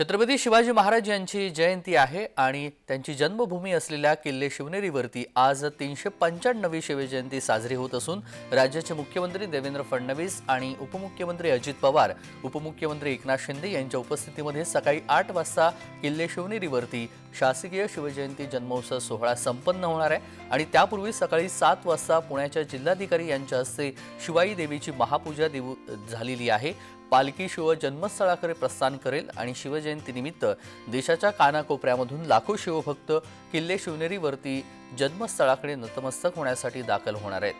छत्रपती शिवाजी महाराज यांची जयंती आहे आणि त्यांची जन्मभूमी असलेल्या किल्ले शिवनेरीवरती आज तीनशे पंच्याण्णवी शिवजयंती साजरी होत असून राज्याचे मुख्यमंत्री देवेंद्र फडणवीस आणि उपमुख्यमंत्री अजित पवार उपमुख्यमंत्री एकनाथ शिंदे यांच्या उपस्थितीमध्ये सकाळी आठ वाजता किल्ले शिवनेरीवरती शासकीय शिवजयंती जन्मोत्सव सोहळा संपन्न होणार आहे आणि त्यापूर्वी सकाळी सात वाजता पुण्याच्या जिल्हाधिकारी यांच्या हस्ते शिवाई देवीची महापूजा देऊ झालेली आहे. पालखी शिव जन्मस्थळाकडे प्रस्थान करेल आणि शिवजयंतीनिमित्त देशाच्या कानाकोपऱ्यामधून लाखो शिवभक्त किल्ले शिवनेरीवरती जन्मस्थळाकडे नतमस्तक होण्यासाठी दाखल होणार आहेत.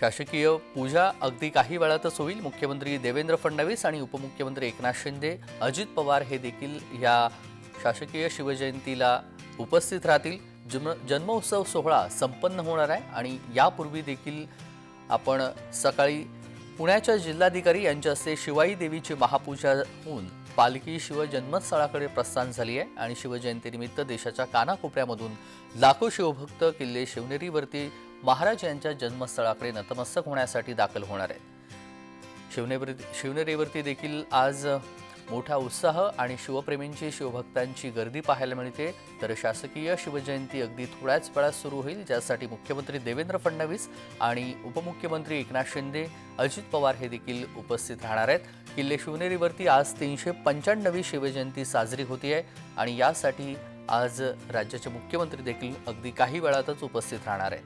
शासकीय पूजा अगदी काही वेळातच होईल. मुख्यमंत्री देवेंद्र फडणवीस आणि उपमुख्यमंत्री एकनाथ शिंदे अजित पवार हे देखील या शासकीय शिवजयंतीला उपस्थित राहतील. जन्म जन्मोत्सव सोहळा संपन्न होणार आहे आणि यापूर्वी देखील आपण सकाळी पुण्याच्या जिल्हाधिकारी यांच्या हस्ते शिवाई देवीची महापूजा होऊन पालखी शिव जन्मस्थळाकडे प्रस्थान झाली आहे आणि शिवजयंतीनिमित्त देशाच्या कानाकोपऱ्यामधून लाखो शिवभक्त किल्ले शिवनेरीवरती महाराज यांच्या जन्मस्थळाकडे नतमस्तक होण्यासाठी दाखल होणार आहेत. शिवनेवरी शिवनेरीवरती देखील आज मोठा उत्साह आणि शिवप्रेमींची शिवभक्तांची गर्दी पाहायला मिळते. तर शासकीय शिवजयंती अगदी थोड्याच वेळात सुरू होईल ज्यासाठी मुख्यमंत्री देवेंद्र फडणवीस आणि उपमुख्यमंत्री एकनाथ शिंदे अजित पवार हे देखील उपस्थित राहणार आहेत. किल्ले शिवनेरीवरती आज तीनशे पंच्याण्णवी शिवजयंती साजरी होती आहे आणि यासाठी आज राज्याचे मुख्यमंत्री देखील अगदी काही वेळातच उपस्थित राहणार आहेत.